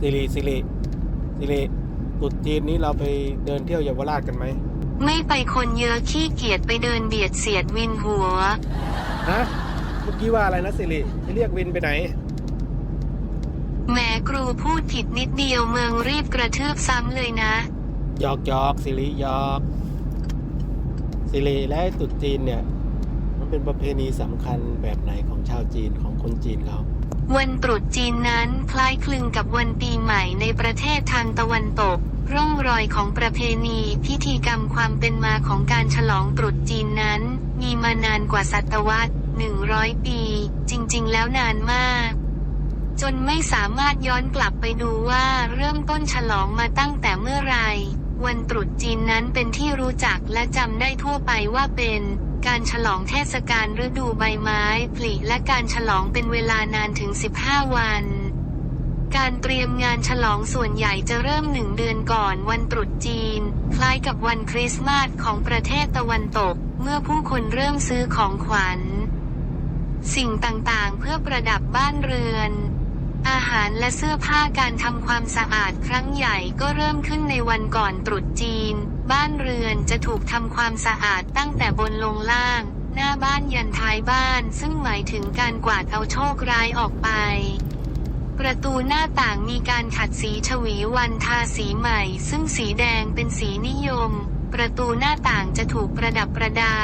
สิริสิริสิริตรุษจีนนี้เราไปเดินเที่ยวเยาวราชกันไหมไม่ไปคนเยอะขี้เกียจไปเดินเบียดเสียดวินหัว ฮะเมื่อกี้ว่าอะไรนะสิริจะเรียกวินไปไหน แหมครูพูดผิดนิดเดียวเมืองรีบกระทืบซ้ำเลยนะหยอกหยอกสิริหยอกสิริและตรุษจีนเนี่ย มันเป็นประเพณีสำคัญแบบไหนของชาวจีนของคนจีนเขา วันตรุษจีนนั้นคล้ายคลึงกับวันปีใหม่ในประเทศทางตะวันตก ร่องรอยของประเพณีพิธีกรรมความเป็นมาของการฉลองตรุษจีนนั้น มีมานานกว่าศตวรรษ 100 ปี จริงๆ แล้วนานมาก จนไม่สามารถย้อนกลับไปดูว่าเริ่มต้นฉลองมาตั้งแต่เมื่อไรวันตรุษจีนนั้นเป็นที่รู้จักและจำได้ทั่วไปว่าเป็น การฉลองเทศกาลฤดูใบไม้ผลิและการฉลองเป็นเวลานานถึง 15 วัน การเตรียมงานฉลองส่วนใหญ่จะเริ่มหนึ่งเดือนก่อนวันตรุษจีน คล้ายกับวันคริสต์มาสของประเทศตะวันตก เมื่อผู้คนเริ่มซื้อของขวัญ สิ่งต่างๆเพื่อประดับบ้านเรือน หารและเสื้อผ้าการทำความสะอาดครั้งใหญ่ก็เริ่มขึ้นในวันก่อนตรุษจีน บ้านเรือนจะถูกทำความสะอาดตั้งแต่บนลงล่าง หน้าบ้านยันท้ายบ้านซึ่งหมายถึงการกวาดเอาโชคร้ายออกไป ประตูหน้าต่างมีการขัดสีฉวีวันทาสีใหม่ ซึ่งสีแดงเป็นสีนิยม ประตูหน้าต่างจะถูกประดับประดา